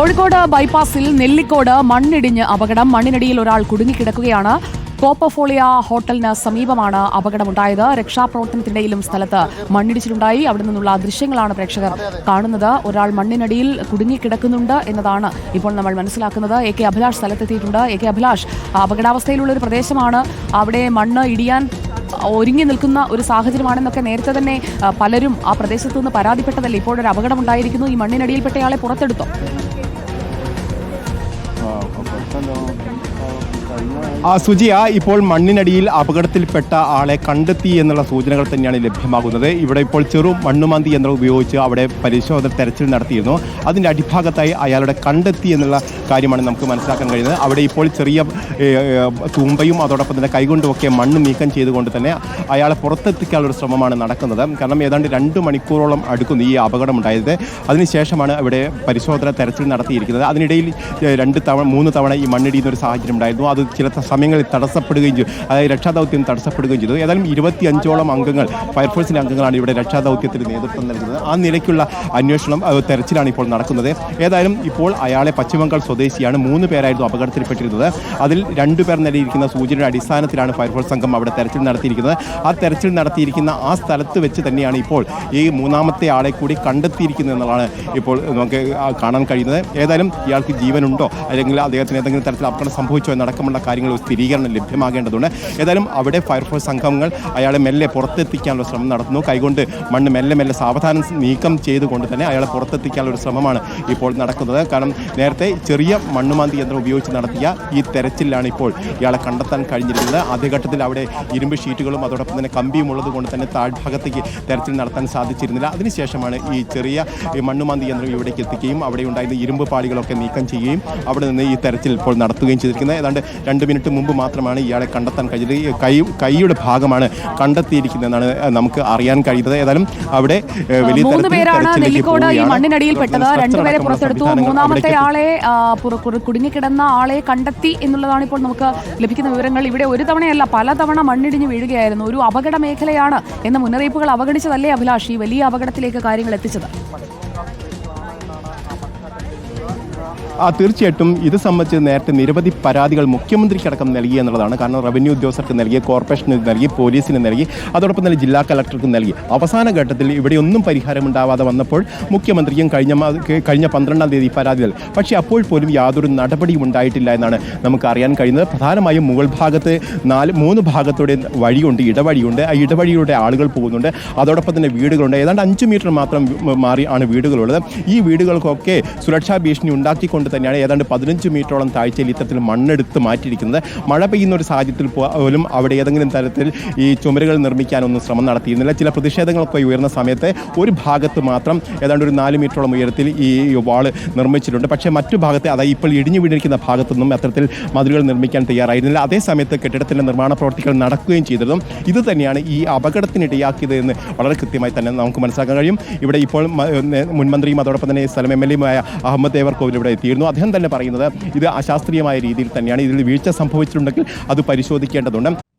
കോഴിക്കോട് ബൈപ്പാസിൽ നെല്ലിക്കോട് മണ്ണിടിഞ്ഞ് അപകടം. മണ്ണിനടിയിൽ ഒരാൾ കുടുങ്ങിക്കിടക്കുകയാണ്. കോപ്പഫോളിയ ഹോട്ടലിന് സമീപമാണ് അപകടമുണ്ടായത്. രക്ഷാപ്രവർത്തനത്തിനിടയിലും സ്ഥലത്ത് മണ്ണിടിച്ചിലുണ്ടായി. അവിടെ നിന്നുള്ള ദൃശ്യങ്ങളാണ് പ്രേക്ഷകർ കാണുന്നത്. ഒരാൾ മണ്ണിനടിയിൽ കുടുങ്ങിക്കിടക്കുന്നുണ്ട് എന്നതാണ് ഇപ്പോൾ നമ്മൾ മനസ്സിലാക്കുന്നത്. എ കെ അഭിലാഷ് സ്ഥലത്തെത്തിയിട്ടുണ്ട്. എ കെ അഭിലാഷ് അപകടാവസ്ഥയിലുള്ള ഒരു പ്രദേശമാണ്. അവിടെ മണ്ണ് ഇടിയാൻ ഒരുങ്ങി നിൽക്കുന്ന ഒരു സാഹചര്യമാണെന്നൊക്കെ നേരത്തെ തന്നെ പലരും ആ പ്രദേശത്തു നിന്ന് പരാതിപ്പെട്ടതല്ലേ? ഇപ്പോഴൊരു അപകടമുണ്ടായിരിക്കുന്നു. ഈ മണ്ണിനടിയിൽപ്പെട്ടയാളെ പുറത്തെടുത്തോ? 好，我本身。ആ സുജിയ ഇപ്പോൾ മണ്ണിനടിയിൽ അപകടത്തിൽപ്പെട്ട ആളെ കണ്ടെത്തി എന്നുള്ള സൂചനകൾ തന്നെയാണ് ലഭ്യമാകുന്നത്. ഇവിടെ ഇപ്പോൾ ചെറു മണ്ണുമാന്തി യന്ത്രം ഉപയോഗിച്ച് അവിടെ പരിശോധന തെരച്ചിൽ നടത്തിയിരുന്നു. അതിന്റെ അടിഭാഗത്തായി അയാളുടെ കണ്ടെത്തി എന്നുള്ള കാര്യമാണ് നമുക്ക് മനസ്സിലാക്കാൻ കഴിയുന്നത്. അവിടെ ഇപ്പോൾ ചെറിയ തൂമ്പയും അതോടൊപ്പം തന്നെ കൈകൊണ്ടുമൊക്കെ മണ്ണ് നീക്കം ചെയ്തുകൊണ്ട് തന്നെ അയാളെ പുറത്തെത്തിക്കാനുള്ള ശ്രമമാണ് നടക്കുന്നത്. കാരണം ഏതാണ്ട് രണ്ട് മണിക്കൂറോളം അടുക്കുന്നു ഈ അപകടം ഉണ്ടായത് അതിനുശേഷമാണ് അവിടെ പരിശോധന തെരച്ചിൽ നടത്തിയിരിക്കുന്നത്. അതിനിടയിൽ രണ്ട് തവണ മൂന്ന് തവണ ഈ മണ്ണിടിയുന്ന ഒരു സാഹചര്യം ഉണ്ടായിരുന്നു. അത് ചില സമയങ്ങളിൽ തടസ്സപ്പെടുകയും ചെയ്തു. അതായത് രക്ഷാദൗത്യം തടസ്സപ്പെടുകയും ചെയ്തു. ഏതായാലും ഇരുപത്തി അഞ്ചോളം അംഗങ്ങൾ ഫയർഫോഴ്സിന്റെ അംഗങ്ങളാണ് ഇവിടെ രക്ഷാദൗത്യത്തിന് നേതൃത്വം നൽകുന്നത്. ആ നിലയ്ക്കുള്ള അന്വേഷണം തെരച്ചിലാണ് ഇപ്പോൾ നടക്കുന്നത്. ഏതായാലും ഇപ്പോൾ അയാളെ പശ്ചിമബംഗാൾ സ്വദേശിയാണ്. മൂന്ന് പേരായിരുന്നു അപകടത്തിൽപ്പെട്ടിരുന്നത്. അതിൽ രണ്ടു പേർ നൽകിയിരിക്കുന്ന സൂചനയുടെ അടിസ്ഥാനത്തിലാണ് ഫയർഫോഴ്സ് സംഘം അവിടെ തെരച്ചിൽ നടത്തിയിരിക്കുന്നത്. ആ തെരച്ചിൽ നടത്തിയിരിക്കുന്ന ആ സ്ഥലത്ത് വെച്ച് തന്നെയാണ് ഇപ്പോൾ ഈ മൂന്നാമത്തെ ആളെ കൂടി കണ്ടെത്തിയിരിക്കുന്നത് എന്നുള്ളതാണ് ഇപ്പോൾ നമുക്ക് കാണാൻ കഴിയുന്നത്. ഏതായാലും ഇയാൾക്ക് ജീവനുണ്ടോ? അല്ലെങ്കിൽ അദ്ദേഹത്തിന് ഏതെങ്കിലും തരത്തിൽ അപകടം സംഭവിച്ചോ എന്നടക്കമുള്ള കാര്യങ്ങൾ ഒരു സ്ഥിരീകരണം ലഭ്യമാകേണ്ടതുണ്ട്. ഏതായാലും അവിടെ ഫയർഫോഴ്സ് സംഘങ്ങൾ അയാളെ മെല്ലെ പുറത്തെത്തിക്കാനുള്ള ശ്രമം നടത്തുന്നു. കൈകൊണ്ട് മണ്ണ് മെല്ലെ മെല്ലെ സാവധാനം നീക്കം ചെയ്തുകൊണ്ട് തന്നെ അയാളെ പുറത്തെത്തിക്കാനുള്ള ഒരു ശ്രമമാണ് ഇപ്പോൾ നടക്കുന്നത്. കാരണം നേരത്തെ ചെറിയ മണ്ണുമാന്തി യന്ത്രം ഉപയോഗിച്ച് നടത്തിയ ഈ തെരച്ചിലാണ് ഇപ്പോൾ ഇയാളെ കണ്ടെത്താൻ കഴിഞ്ഞിരുന്നത് ആദ്യഘട്ടത്തിൽ അവിടെ ഇരുമ്പ് ഷീറ്റുകളും അതോടൊപ്പം തന്നെ കമ്പിയും ഉള്ളത് കൊണ്ട് തന്നെ താഴ്ഭാഗത്തേക്ക് തെരച്ചിൽ നടത്താൻ സാധിച്ചിരുന്നില്ല. അതിനുശേഷമാണ് ഈ ചെറിയ ഈ മണ്ണുമാന്തി യന്ത്രം ഇവിടേക്ക് എത്തിക്കുകയും അവിടെ ഉണ്ടായിരുന്ന ഇരുമ്പ് പാളികളൊക്കെ നീക്കം ചെയ്യുകയും അവിടെ നിന്ന് ഈ തെരച്ചിൽ ഇപ്പോൾ നടത്തുകയും ചെയ്തിരിക്കുന്നത്. ഏതാണ്ട് രണ്ട് മിനിറ്റ് മുമ്പ് മാത്രമാണ് ഇയാളെ കണ്ടെത്താൻ കഴിഞ്ഞത്. കൈ കൈയുടെ ഭാഗമാണ് കണ്ടെത്തിയിരിക്കുന്നതെന്നാണ് നമുക്ക് അറിയാൻ കഴിയുന്നത്. ഏതായാലും അവിടെ വലിയ നെല്ലിക്കോട് ഈ രണ്ടുപേരെ പുറത്തെടുത്തു. മൂന്നാമത്തെ ആളെ കുടുങ്ങിക്കിടന്ന ആളെ കണ്ടെത്തി എന്നുള്ളതാണ് ഇപ്പോൾ നമുക്ക് ലഭിക്കുന്ന വിവരങ്ങൾ. ഇവിടെ ഒരു തവണയല്ല പലതവണ മണ്ണിടിഞ്ഞ് വീഴുകയായിരുന്നു. ഒരു അപകട മേഖലയാണ് എന്ന മുന്നറിയിപ്പുകൾ അവഗണിച്ചതല്ലേ അഭിലാഷ് ഈ വലിയ അപകടത്തിലേക്ക് കാര്യങ്ങൾ എത്തിച്ചത്? തീർച്ചയായിട്ടും ഇത് സംബന്ധിച്ച് നേരത്തെ നിരവധി പരാതികൾ മുഖ്യമന്ത്രിക്കടക്കം നൽകി എന്നുള്ളതാണ്. കാരണം റവന്യൂ ഉദ്യോഗസ്ഥർക്ക് നൽകി കോർപ്പറേഷന് നൽകി പോലീസിന് നൽകി അതോടൊപ്പം തന്നെ ജില്ലാ കളക്ടർക്ക് നൽകി. അവസാന ഘട്ടത്തിൽ ഇവിടെ ഒന്നും പരിഹാരമുണ്ടാവാതെ വന്നപ്പോൾ മുഖ്യമന്ത്രിയും കഴിഞ്ഞ കഴിഞ്ഞ പന്ത്രണ്ടാം തീയതി പരാതി നൽകി പക്ഷേ അപ്പോൾ പോലും യാതൊരു നടപടിയും ഉണ്ടായിട്ടില്ല എന്നാണ് നമുക്ക് അറിയാൻ കഴിയുന്നത്. പ്രധാനമായും മുകൾ ഭാഗത്ത് നാല് മൂന്ന് ഭാഗത്തൂടെ വഴിയുണ്ട് ഇടവഴിയുണ്ട്. ആ ഇടവഴിയിലൂടെ ആളുകൾ പോകുന്നുണ്ട്. അതോടൊപ്പം തന്നെ വീടുകളുണ്ട്. ഏതാണ്ട് അഞ്ച് മീറ്റർ മാത്രം മാറി ആണ് വീടുകളുള്ളത്. ഈ വീടുകൾക്കൊക്കെ സുരക്ഷാ ഭീഷണി ഉണ്ടാക്കിക്കൊണ്ട് തന്നെയാണ് ഏതാണ്ട് പതിനഞ്ച് മീറ്ററോളം താഴ്ചയിൽ ഇത്തരത്തിൽ മണ്ണെടുത്ത് മാറ്റിയിരിക്കുന്നത്. മഴ പെയ്യുന്ന ഒരു സാഹചര്യത്തിൽ പോലും അവിടെ ഏതെങ്കിലും തരത്തിൽ ഈ ചുമരുകൾ നിർമ്മിക്കാനൊന്നും ശ്രമം നടത്തിയിരുന്നില്ല. ചില പ്രതിഷേധങ്ങളൊക്കെ ഉയർന്ന സമയത്ത് ഒരു ഭാഗത്ത് മാത്രം ഏതാണ്ട് ഒരു നാല് മീറ്ററോളം ഉയരത്തിൽ ഈ വാൾ നിർമ്മിച്ചിട്ടുണ്ട്. പക്ഷേ മറ്റു ഭാഗത്ത് അതായത് ഇപ്പോൾ ഇടിഞ്ഞു വീണിരിക്കുന്ന ഭാഗത്തൊന്നും അത്തരത്തിൽ മതിലുകൾ നിർമ്മിക്കാൻ തയ്യാറായിരുന്നില്ല. അതേസമയത്ത് കെട്ടിടത്തിന്റെ നിർമ്മാണ പ്രവർത്തികൾ നടക്കുകയും ചെയ്തതും ഇത് തന്നെയാണ് ഈ അപകടത്തിനിടയാക്കിയത് എന്ന് വളരെ കൃത്യമായി തന്നെ നമുക്ക് മനസ്സിലാക്കാൻ കഴിയും. ഇവിടെ ഇപ്പോൾ മുൻമന്ത്രിയും അതോടൊപ്പം തന്നെ സ്ഥലം എം എൽ എയുമായ അഹമ്മദ് ദേവർകോവിൽ ഇവിടെ എത്തിയിരുന്നു. അദ്ദേഹം തന്നെ പറയുന്നത് ഇത് അശാസ്ത്രീയമായ രീതിയിൽ തന്നെയാണ്. ഇതിൽ വീഴ്ച സംഭവിച്ചിട്ടുണ്ടെങ്കിൽ അത് പരിശോധിക്കേണ്ടതുണ്ട്.